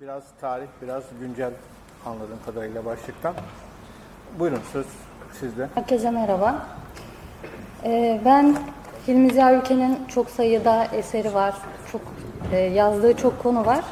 Biraz tarih, biraz güncel anladığım kadarıyla başlıktan. Buyurun söz sizde. Herkese merhaba. Ee, ben Hilmi Ziya Ülken'in çok sayıda eseri var, çok e, yazdığı çok konu var.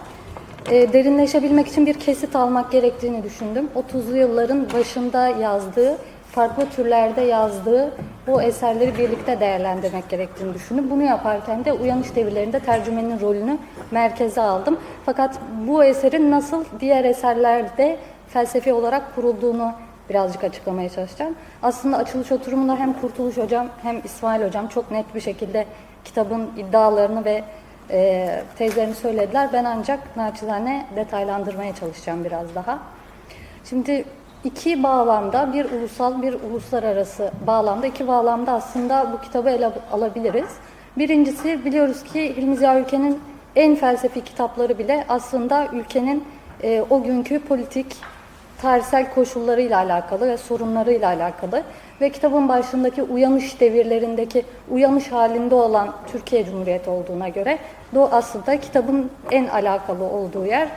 E, derinleşebilmek için bir kesit almak gerektiğini düşündüm. 30'lu yılların başında yazdığı, farklı türlerde yazdığı bu eserleri birlikte değerlendirmek gerektiğini düşündüm. Bunu yaparken de uyanış devirlerinde tercümenin rolünü merkeze aldım. Fakat bu eserin nasıl diğer eserlerde felsefi olarak kurulduğunu birazcık açıklamaya çalışacağım. Aslında açılış oturumunda hem Kurtuluş Hocam hem İsmail Hocam çok net bir şekilde kitabın iddialarını ve e, tezlerini söylediler. Ben ancak naçizane detaylandırmaya çalışacağım biraz daha. Şimdi iki bağlamda bir ulusal bir uluslararası bağlamda iki bağlamda aslında bu kitabı ele alabiliriz. Birincisi biliyoruz ki Hilmi Ziya Ülken'in en felsefi kitapları bile aslında ülkenin e, o günkü politik tarihsel koşullarıyla alakalı ve sorunlarıyla alakalı ve kitabın başındaki uyanış devirlerindeki uyanış halinde olan Türkiye Cumhuriyeti olduğuna göre bu aslında kitabın en alakalı olduğu yer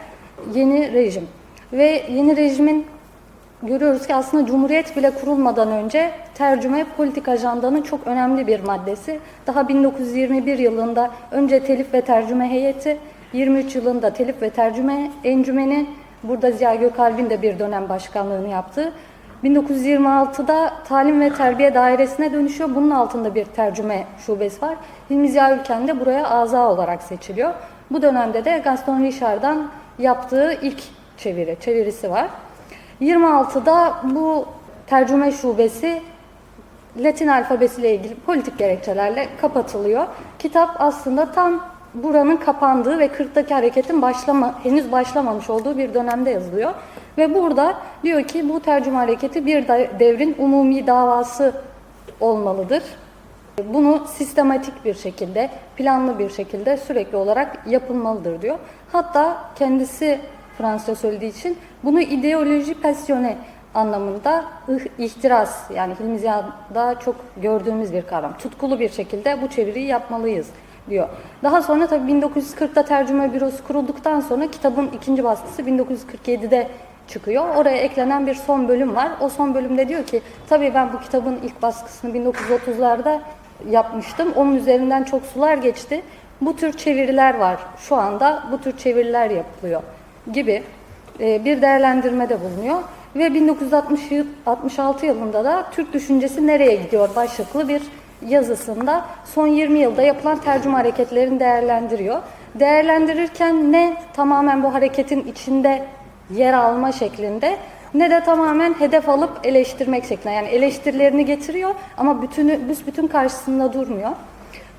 yeni rejim. Ve yeni rejimin görüyoruz ki aslında Cumhuriyet bile kurulmadan önce tercüme politik ajandanın çok önemli bir maddesi. Daha 1921 yılında önce telif ve tercüme heyeti, 23 yılında telif ve tercüme encümeni, burada Ziya Gökalp'in de bir dönem başkanlığını yaptı. 1926'da Talim ve Terbiye Dairesi'ne dönüşüyor. Bunun altında bir tercüme şubesi var. Hilmi Ziya Ülken de buraya aza olarak seçiliyor. Bu dönemde de Gaston Richard'dan yaptığı ilk çeviri, çevirisi var. 26'da bu tercüme şubesi Latin alfabesiyle ilgili politik gerekçelerle kapatılıyor. Kitap aslında tam buranın kapandığı ve 40'taki hareketin başlama, henüz başlamamış olduğu bir dönemde yazılıyor. Ve burada diyor ki bu tercüme hareketi bir devrin umumi davası olmalıdır. Bunu sistematik bir şekilde, planlı bir şekilde sürekli olarak yapılmalıdır diyor. Hatta kendisi Fransızca söylediği için bunu ideoloji pasyone anlamında ihtiras yani Hilmi Ziya'da çok gördüğümüz bir kavram. Tutkulu bir şekilde bu çeviriyi yapmalıyız diyor. Daha sonra tabii 1940'da tercüme bürosu kurulduktan sonra kitabın ikinci baskısı 1947'de çıkıyor. Oraya eklenen bir son bölüm var. O son bölümde diyor ki tabii ben bu kitabın ilk baskısını 1930'larda yapmıştım. Onun üzerinden çok sular geçti. Bu tür çeviriler var. Şu anda bu tür çeviriler yapılıyor gibi e, bir değerlendirmede bulunuyor. Ve 1966 yılında da Türk düşüncesi nereye gidiyor başlıklı bir yazısında son 20 yılda yapılan tercüme hareketlerini değerlendiriyor. Değerlendirirken ne tamamen bu hareketin içinde yer alma şeklinde ne de tamamen hedef alıp eleştirmek şeklinde. Yani eleştirilerini getiriyor ama bütünü büsbütün karşısında durmuyor.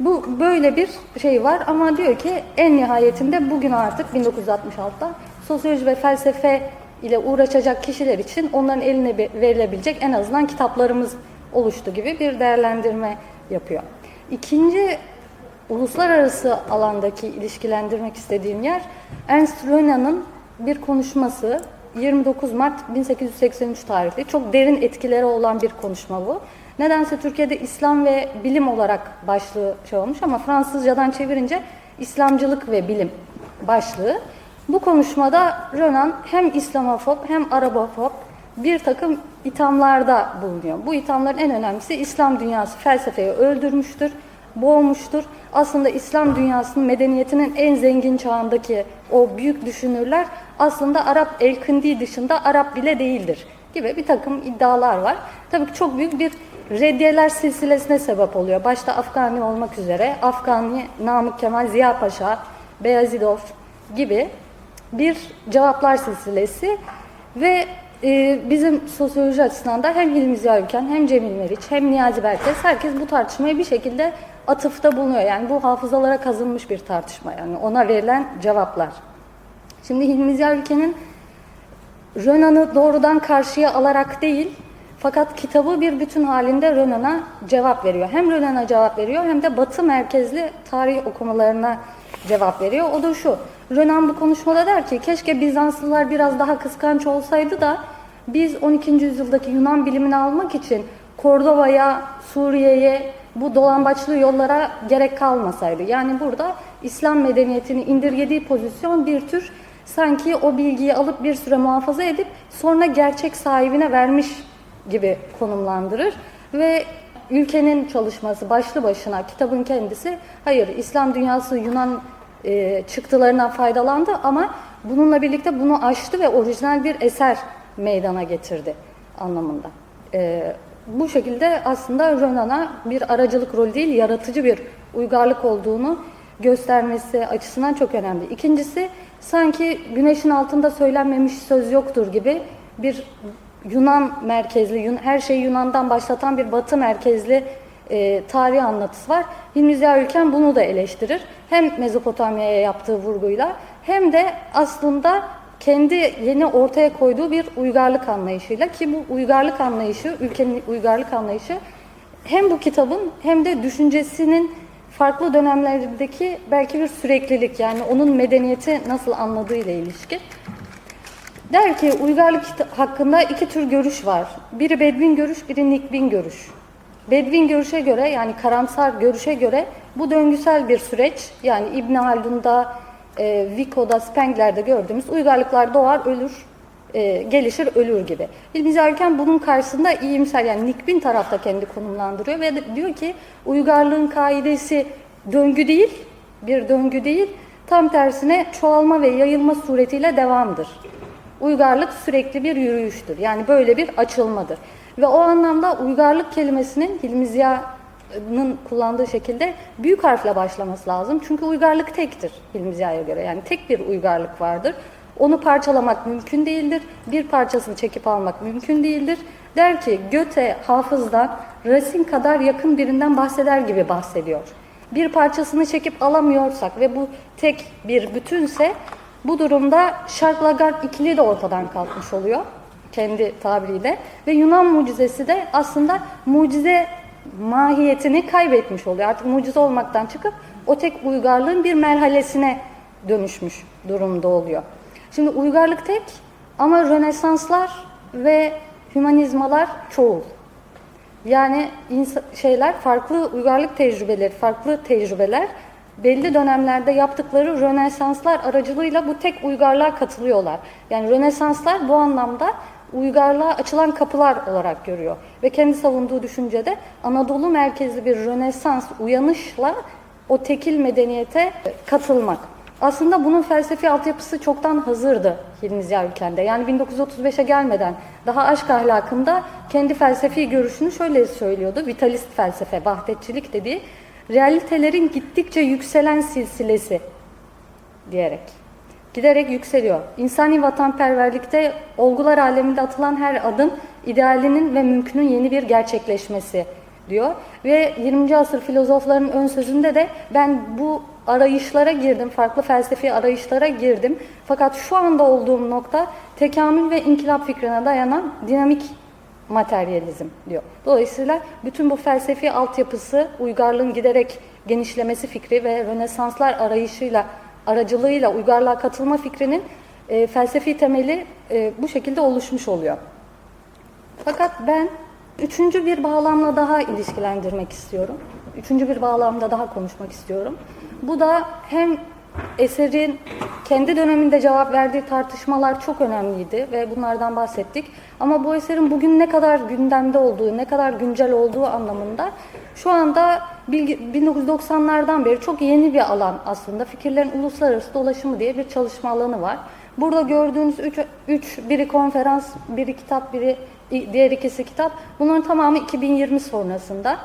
Bu böyle bir şey var ama diyor ki en nihayetinde bugün artık 1966'da sosyoloji ve felsefe ile uğraşacak kişiler için onların eline verilebilecek en azından kitaplarımız oluştu gibi bir değerlendirme yapıyor. İkinci uluslararası alandaki ilişkilendirmek istediğim yer Ernst Renan'ın bir konuşması 29 Mart 1883 tarihli. Çok derin etkileri olan bir konuşma bu. Nedense Türkiye'de İslam ve bilim olarak başlığı şey olmuş ama Fransızcadan çevirince İslamcılık ve bilim başlığı. Bu konuşmada Renan hem İslamofob hem Arabofob bir takım ithamlarda bulunuyor. Bu ithamların en önemlisi İslam dünyası felsefeyi öldürmüştür, boğmuştur. Aslında İslam dünyasının medeniyetinin en zengin çağındaki o büyük düşünürler aslında Arap Elkindi dışında Arap bile değildir gibi bir takım iddialar var. Tabii ki çok büyük bir reddiyeler silsilesine sebep oluyor. Başta Afgani olmak üzere Afgani, Namık Kemal, Ziya Paşa, Beyazidov gibi bir cevaplar silsilesi ve e, bizim sosyoloji açısından da hem Hilmi Ziya Ülken hem Cemil Meriç hem Niyazi Berkes herkes bu tartışmaya bir şekilde atıfta bulunuyor. Yani bu hafızalara kazınmış bir tartışma yani ona verilen cevaplar. Şimdi Hilmi Ziya Ülken'in Renan'ı doğrudan karşıya alarak değil fakat kitabı bir bütün halinde Renan'a cevap veriyor. Hem Renan'a cevap veriyor hem de Batı merkezli tarih okumalarına cevap veriyor. O da şu. Renan bu konuşmada der ki keşke Bizanslılar biraz daha kıskanç olsaydı da biz 12. yüzyıldaki Yunan bilimini almak için Kordova'ya, Suriye'ye bu dolambaçlı yollara gerek kalmasaydı. Yani burada İslam medeniyetini indirgediği pozisyon bir tür sanki o bilgiyi alıp bir süre muhafaza edip sonra gerçek sahibine vermiş gibi konumlandırır ve ülkenin çalışması başlı başına kitabın kendisi hayır İslam dünyası Yunan e, çıktılarından faydalandı ama bununla birlikte bunu aştı ve orijinal bir eser meydana getirdi anlamında. E, bu şekilde aslında Renan'a bir aracılık rolü değil, yaratıcı bir uygarlık olduğunu göstermesi açısından çok önemli. İkincisi, sanki güneşin altında söylenmemiş söz yoktur gibi bir Yunan merkezli, her şeyi Yunan'dan başlatan bir Batı merkezli e, tarih anlatısı var. Hilmi Ülken bunu da eleştirir. Hem Mezopotamya'ya yaptığı vurguyla hem de aslında kendi yeni ortaya koyduğu bir uygarlık anlayışıyla ki bu uygarlık anlayışı, ülkenin uygarlık anlayışı hem bu kitabın hem de düşüncesinin farklı dönemlerdeki belki bir süreklilik yani onun medeniyeti nasıl anladığı ile ilişki. Der ki uygarlık hakkında iki tür görüş var. Biri Bedvin görüş, biri Nikbin görüş. Bedvin görüşe göre yani karamsar görüşe göre bu döngüsel bir süreç. Yani İbn Haldun'da, e, Vico'da, Spengler'de gördüğümüz uygarlıklar doğar, ölür, e, gelişir, ölür gibi. İlmi Zerken bunun karşısında iyimser yani Nikbin tarafta kendi konumlandırıyor ve diyor ki uygarlığın kaidesi döngü değil, bir döngü değil, tam tersine çoğalma ve yayılma suretiyle devamdır. Uygarlık sürekli bir yürüyüştür. Yani böyle bir açılmadır. Ve o anlamda uygarlık kelimesinin Hilmi Ziya'nın kullandığı şekilde büyük harfle başlaması lazım. Çünkü uygarlık tektir Hilmi Ziya'ya göre. Yani tek bir uygarlık vardır. Onu parçalamak mümkün değildir. Bir parçasını çekip almak mümkün değildir. Der ki Göte hafızdan Rasin kadar yakın birinden bahseder gibi bahsediyor. Bir parçasını çekip alamıyorsak ve bu tek bir bütünse bu durumda Şark-Lagarde ikili de ortadan kalkmış oluyor kendi tabiriyle ve Yunan mucizesi de aslında mucize mahiyetini kaybetmiş oluyor. Artık mucize olmaktan çıkıp o tek uygarlığın bir merhalesine dönüşmüş durumda oluyor. Şimdi uygarlık tek ama Rönesanslar ve hümanizmalar çoğul. Yani şeyler farklı uygarlık tecrübeleri, farklı tecrübeler belli dönemlerde yaptıkları Rönesanslar aracılığıyla bu tek uygarlığa katılıyorlar. Yani Rönesanslar bu anlamda uygarlığa açılan kapılar olarak görüyor. Ve kendi savunduğu düşüncede Anadolu merkezli bir Rönesans uyanışla o tekil medeniyete katılmak. Aslında bunun felsefi altyapısı çoktan hazırdı Hilmi Ziya Ülken'de. Yani 1935'e gelmeden daha aşk ahlakında kendi felsefi görüşünü şöyle söylüyordu. Vitalist felsefe, vahdetçilik dediği realitelerin gittikçe yükselen silsilesi diyerek. Giderek yükseliyor. İnsani vatanperverlikte olgular aleminde atılan her adım idealinin ve mümkünün yeni bir gerçekleşmesi diyor. Ve 20. asır filozofların ön sözünde de ben bu arayışlara girdim, farklı felsefi arayışlara girdim. Fakat şu anda olduğum nokta tekamül ve inkılap fikrine dayanan dinamik materyalizm diyor. Dolayısıyla bütün bu felsefi altyapısı uygarlığın giderek genişlemesi fikri ve Rönesanslar arayışıyla aracılığıyla uygarlığa katılma fikrinin e, felsefi temeli e, bu şekilde oluşmuş oluyor. Fakat ben üçüncü bir bağlamla daha ilişkilendirmek istiyorum. Üçüncü bir bağlamda daha konuşmak istiyorum. Bu da hem eserin kendi döneminde cevap verdiği tartışmalar çok önemliydi ve bunlardan bahsettik. Ama bu eserin bugün ne kadar gündemde olduğu, ne kadar güncel olduğu anlamında şu anda bilgi- 1990'lardan beri çok yeni bir alan aslında. Fikirlerin uluslararası dolaşımı diye bir çalışma alanı var. Burada gördüğünüz üç biri konferans, biri kitap, biri diğer ikisi kitap. Bunların tamamı 2020 sonrasında.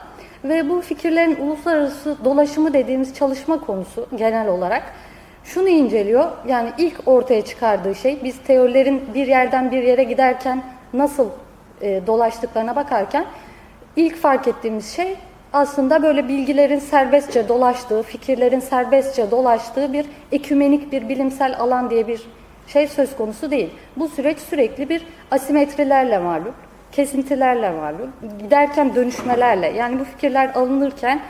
Ve bu fikirlerin uluslararası dolaşımı dediğimiz çalışma konusu genel olarak şunu inceliyor. Yani ilk ortaya çıkardığı şey biz teorilerin bir yerden bir yere giderken nasıl e, dolaştıklarına bakarken ilk fark ettiğimiz şey aslında böyle bilgilerin serbestçe dolaştığı, fikirlerin serbestçe dolaştığı bir ekümenik bir bilimsel alan diye bir şey söz konusu değil. Bu süreç sürekli bir asimetrilerle malum, kesintilerle malum, giderken dönüşmelerle. Yani bu fikirler alınırken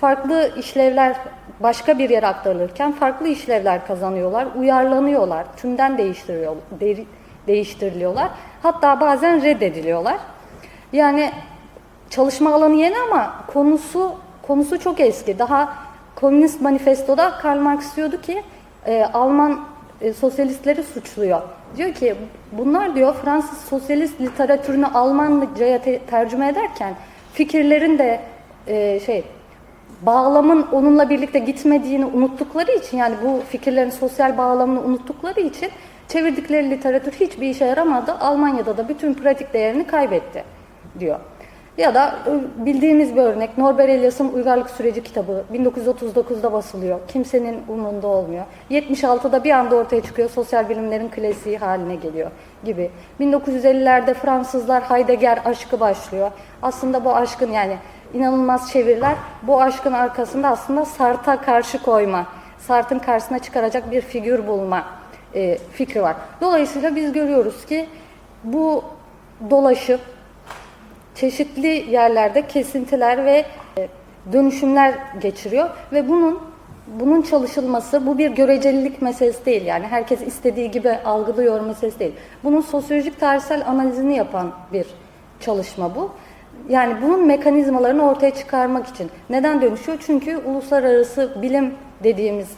farklı işlevler başka bir yere aktarılırken farklı işlevler kazanıyorlar, uyarlanıyorlar, tümden değiştiriyor, de- değiştiriliyorlar. Hatta bazen reddediliyorlar. Yani çalışma alanı yeni ama konusu konusu çok eski. Daha Komünist Manifesto'da Karl Marx diyordu ki e, Alman e, sosyalistleri suçluyor. Diyor ki bunlar diyor Fransız sosyalist literatürünü Almanca'ya te- tercüme ederken fikirlerin de e, şey bağlamın onunla birlikte gitmediğini unuttukları için yani bu fikirlerin sosyal bağlamını unuttukları için çevirdikleri literatür hiçbir işe yaramadı. Almanya'da da bütün pratik değerini kaybetti diyor. Ya da e, bildiğimiz bir örnek Norbert Elias'ın Uygarlık Süreci kitabı 1939'da basılıyor. Kimsenin umurunda olmuyor. 76'da bir anda ortaya çıkıyor sosyal bilimlerin klasiği haline geliyor gibi. 1950'lerde Fransızlar Heidegger aşkı başlıyor. Aslında bu aşkın yani inanılmaz çeviriler bu aşkın arkasında aslında Sart'a karşı koyma, Sart'ın karşısına çıkaracak bir figür bulma e, fikri var. Dolayısıyla biz görüyoruz ki bu dolaşım çeşitli yerlerde kesintiler ve e, dönüşümler geçiriyor ve bunun bunun çalışılması bu bir görecelilik meselesi değil yani herkes istediği gibi algılıyor meselesi değil. Bunun sosyolojik tarihsel analizini yapan bir çalışma bu. Yani bunun mekanizmalarını ortaya çıkarmak için. Neden dönüşüyor? Çünkü uluslararası bilim dediğimiz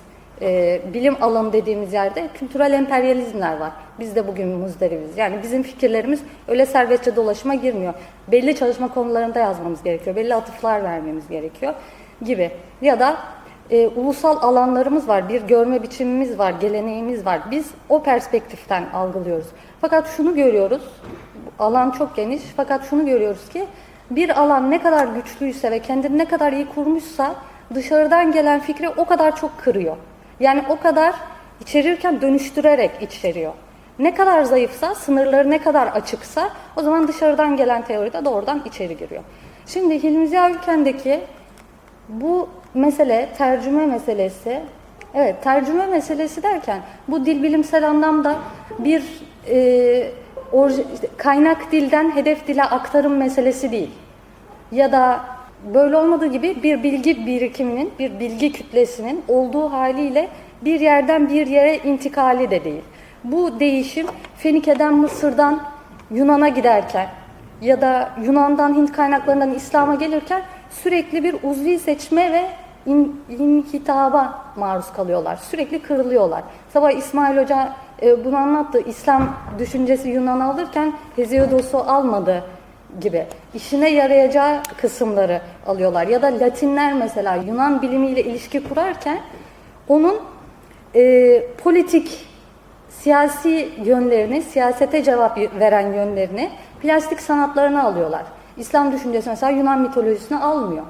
e, bilim alanı dediğimiz yerde kültürel emperyalizmler var. Biz de bugün muzdaribiz. Yani bizim fikirlerimiz öyle serbestçe dolaşıma girmiyor. Belli çalışma konularında yazmamız gerekiyor. Belli atıflar vermemiz gerekiyor gibi. Ya da e, ulusal alanlarımız var, bir görme biçimimiz var, geleneğimiz var. Biz o perspektiften algılıyoruz. Fakat şunu görüyoruz, alan çok geniş fakat şunu görüyoruz ki bir alan ne kadar güçlüyse ve kendini ne kadar iyi kurmuşsa dışarıdan gelen fikri o kadar çok kırıyor. Yani o kadar içerirken dönüştürerek içeriyor. Ne kadar zayıfsa, sınırları ne kadar açıksa o zaman dışarıdan gelen teori de doğrudan içeri giriyor. Şimdi Hilmi Ziya Ülken'deki bu mesele, tercüme meselesi, evet tercüme meselesi derken bu dil bilimsel anlamda bir e, orji- kaynak dilden hedef dile aktarım meselesi değil. Ya da böyle olmadığı gibi bir bilgi birikiminin, bir bilgi kütlesinin olduğu haliyle bir yerden bir yere intikali de değil. Bu değişim Fenike'den Mısır'dan Yunan'a giderken ya da Yunan'dan Hint kaynaklarından İslam'a gelirken sürekli bir uzvi seçme ve in, inhitaba maruz kalıyorlar. Sürekli kırılıyorlar. Sabah İsmail Hoca e, bunu anlattı. İslam düşüncesi Yunan'ı alırken Hesiodos'u almadı gibi. İşine yarayacağı kısımları alıyorlar. Ya da Latinler mesela Yunan bilimiyle ilişki kurarken onun e, politik siyasi yönlerini, siyasete cevap veren yönlerini plastik sanatlarına alıyorlar. İslam düşüncesi mesela Yunan mitolojisini almıyor.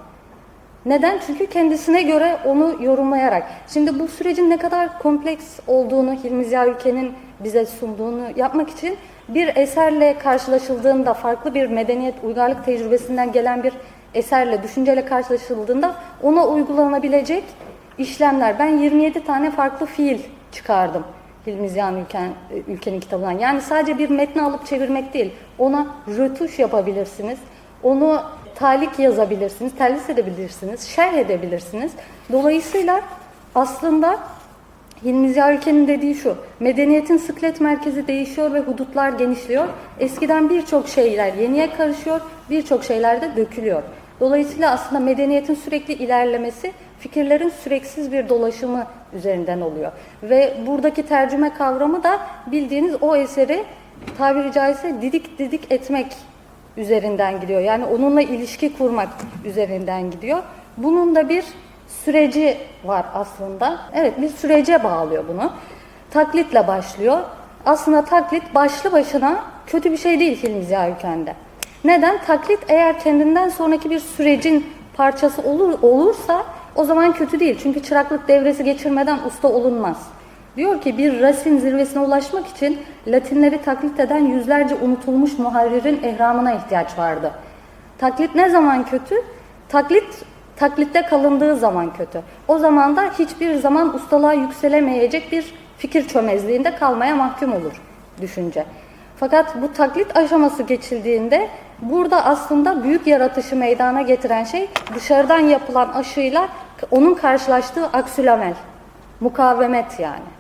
Neden? Çünkü kendisine göre onu yorumlayarak. Şimdi bu sürecin ne kadar kompleks olduğunu Hilmi Ziya Ülken'in bize sunduğunu yapmak için bir eserle karşılaşıldığında, farklı bir medeniyet, uygarlık tecrübesinden gelen bir eserle, düşünceyle karşılaşıldığında ona uygulanabileecek işlemler. Ben 27 tane farklı fiil çıkardım. Hilmi Ziya Ülken, Ülken'in kitabından. Yani sadece bir metni alıp çevirmek değil, ona rötuş yapabilirsiniz. Onu talik yazabilirsiniz, terlis edebilirsiniz, şerh edebilirsiniz. Dolayısıyla aslında Hilmi Ziya Ülken'in dediği şu, medeniyetin sıklet merkezi değişiyor ve hudutlar genişliyor. Eskiden birçok şeyler yeniye karışıyor, birçok şeyler de dökülüyor. Dolayısıyla aslında medeniyetin sürekli ilerlemesi fikirlerin süreksiz bir dolaşımı üzerinden oluyor. Ve buradaki tercüme kavramı da bildiğiniz o eseri tabiri caizse didik didik etmek üzerinden gidiyor. Yani onunla ilişki kurmak üzerinden gidiyor. Bunun da bir süreci var aslında. Evet bir sürece bağlıyor bunu. Taklitle başlıyor. Aslında taklit başlı başına kötü bir şey değil Hilmi Ziya Ülken'de. Neden? Taklit eğer kendinden sonraki bir sürecin parçası olur, olursa o zaman kötü değil. Çünkü çıraklık devresi geçirmeden usta olunmaz. Diyor ki bir rasin zirvesine ulaşmak için Latinleri taklit eden yüzlerce unutulmuş muharririn ehramına ihtiyaç vardı. Taklit ne zaman kötü? Taklit taklitte kalındığı zaman kötü. O zaman da hiçbir zaman ustalığa yükselemeyecek bir fikir çömezliğinde kalmaya mahkum olur düşünce. Fakat bu taklit aşaması geçildiğinde burada aslında büyük yaratışı meydana getiren şey dışarıdan yapılan aşıyla onun karşılaştığı aksülamel, mukavemet yani.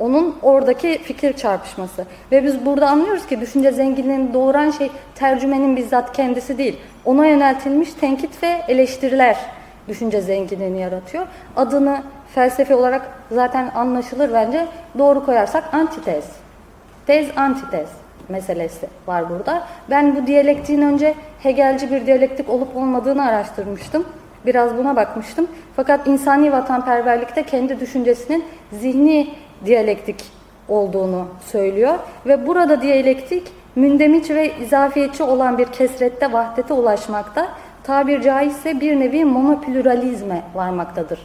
Onun oradaki fikir çarpışması. Ve biz burada anlıyoruz ki düşünce zenginliğini doğuran şey tercümenin bizzat kendisi değil. Ona yöneltilmiş tenkit ve eleştiriler düşünce zenginliğini yaratıyor. Adını felsefi olarak zaten anlaşılır bence. Doğru koyarsak antitez. Tez antitez meselesi var burada. Ben bu diyalektiğin önce Hegelci bir diyalektik olup olmadığını araştırmıştım. Biraz buna bakmıştım. Fakat insani vatanperverlikte kendi düşüncesinin zihni diyalektik olduğunu söylüyor. Ve burada diyalektik mündemiç ve izafiyetçi olan bir kesrette vahdete ulaşmakta. Tabir caizse bir nevi monopluralizme varmaktadır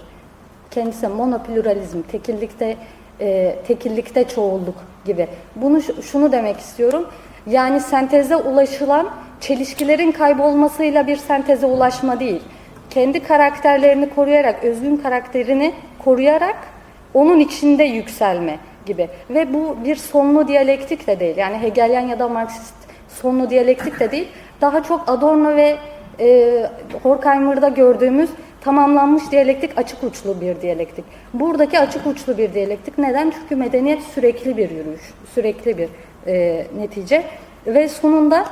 kendisi monopluralizm, tekillikte e, tekillikte çoğulluk gibi. Bunu şunu demek istiyorum. Yani senteze ulaşılan çelişkilerin kaybolmasıyla bir senteze ulaşma değil. Kendi karakterlerini koruyarak, özgün karakterini koruyarak onun içinde yükselme gibi. Ve bu bir sonlu diyalektik de değil. Yani Hegelian ya da Marksist sonlu diyalektik de değil. Daha çok Adorno ve e, Horkheimer'da gördüğümüz tamamlanmış diyalektik açık uçlu bir diyalektik. Buradaki açık uçlu bir diyalektik. Neden? Çünkü medeniyet sürekli bir yürüyüş, sürekli bir e, netice. Ve sonunda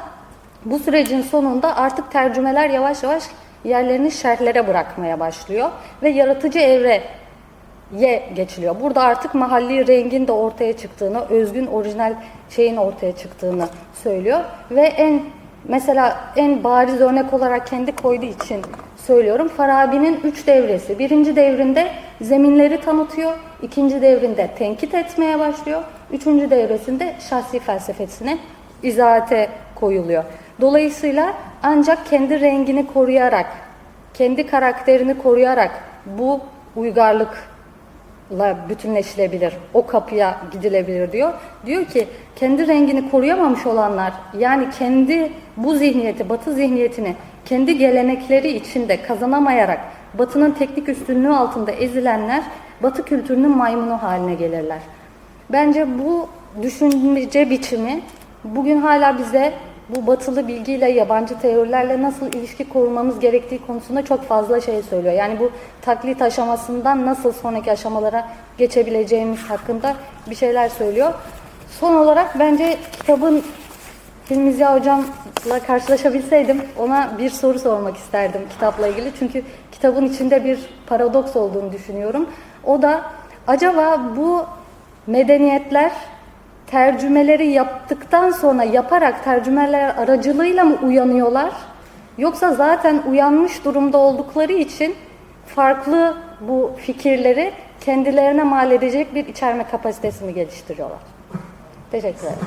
bu sürecin sonunda artık tercümeler yavaş yavaş yerlerini şerhlere bırakmaya başlıyor. Ve yaratıcı evre ye geçiliyor. Burada artık mahalli rengin de ortaya çıktığını, özgün orijinal şeyin ortaya çıktığını söylüyor. Ve en mesela en bariz örnek olarak kendi koyduğu için söylüyorum. Farabi'nin üç devresi. Birinci devrinde zeminleri tanıtıyor. ikinci devrinde tenkit etmeye başlıyor. Üçüncü devresinde şahsi felsefesine izahate koyuluyor. Dolayısıyla ancak kendi rengini koruyarak, kendi karakterini koruyarak bu uygarlık la bütünleşilebilir. O kapıya gidilebilir diyor. Diyor ki kendi rengini koruyamamış olanlar yani kendi bu zihniyeti, batı zihniyetini kendi gelenekleri içinde kazanamayarak batının teknik üstünlüğü altında ezilenler batı kültürünün maymunu haline gelirler. Bence bu düşünce biçimi bugün hala bize bu batılı bilgiyle, yabancı teorilerle nasıl ilişki kurmamız gerektiği konusunda çok fazla şey söylüyor. Yani bu taklit aşamasından nasıl sonraki aşamalara geçebileceğimiz hakkında bir şeyler söylüyor. Son olarak bence kitabın Hilmi Ziya hocamla karşılaşabilseydim ona bir soru sormak isterdim kitapla ilgili. Çünkü kitabın içinde bir paradoks olduğunu düşünüyorum. O da acaba bu medeniyetler tercümeleri yaptıktan sonra yaparak tercümeler aracılığıyla mı uyanıyorlar? Yoksa zaten uyanmış durumda oldukları için farklı bu fikirleri kendilerine mal edecek bir içerme kapasitesi mi geliştiriyorlar? Teşekkür ederim.